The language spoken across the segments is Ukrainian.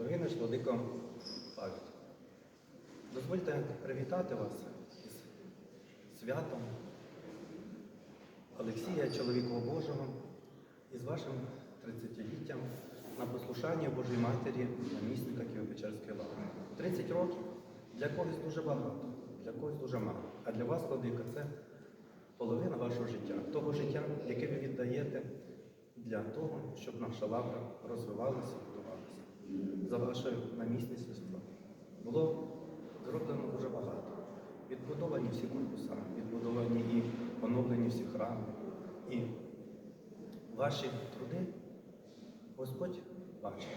Дорогий наш владико Павел, дозвольте привітати вас із святом Олексія, чоловіка Божого, і з вашим 30-літтям на послушання Божої Матері намісника Києво-Печерської лаври. 30 років для когось дуже багато, для когось дуже мало. А для вас, владика, це половина вашого життя, того життя, яке ви віддаєте для того, щоб наша лавра розвивалася і будувалася. За ваше намісництво було зроблено дуже багато. Відбудовані всі корпуса, відбудовані і оновлені всі храми. І ваші труди Господь бачить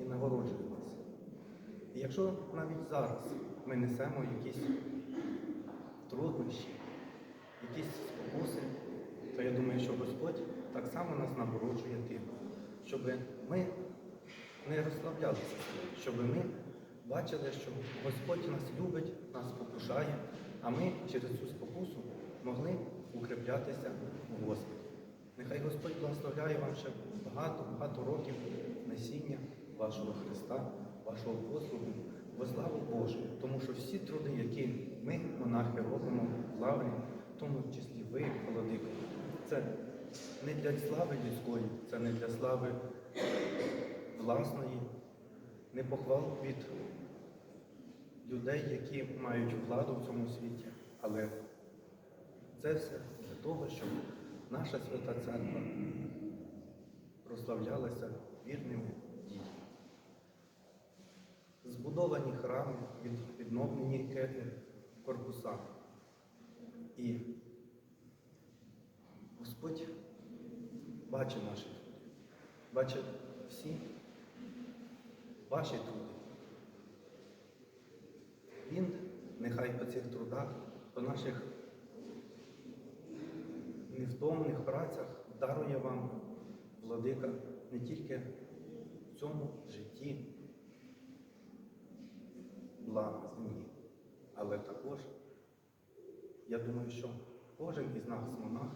і нагороджує вас. І якщо навіть зараз ми несемо якісь труднощі, якісь спокуси, то я думаю, що Господь так само нас нагороджує тим, щоб ми не розслаблялися, щоб ми бачили, що Господь нас любить, нас покушає, а ми через цю спокусу могли укріплятися у Господі. Нехай Господь благословляє вам ще багато-багато років насіння вашого Христа, вашого послугу, во славу Божу. Тому що всі труди, які ми, монахи, робимо в лаврі, в тому числі ви, Володико, це не для слави людської, це не для слави власної, не похвал від людей, які мають владу в цьому світі, але це все для того, щоб наша свята церква прославлялася вірними дітьми. Збудовані храми, відновлені ке- корпуса. І Господь бачить труди, бачить всі ваші труди. Він нехай по цих трудах, по наших невтомних працях дарує вам, владика, не тільки в цьому житті блага землі, але також, я думаю, що кожен із нас, монах,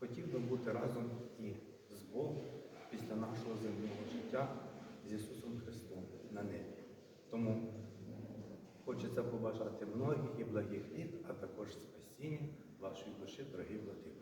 хотів би бути разом і з Богом після нашого земного життя з Ісусом на небі. Тому хочеться побажати многих і благих літ, а також спасіння вашої душі, дорогі владико.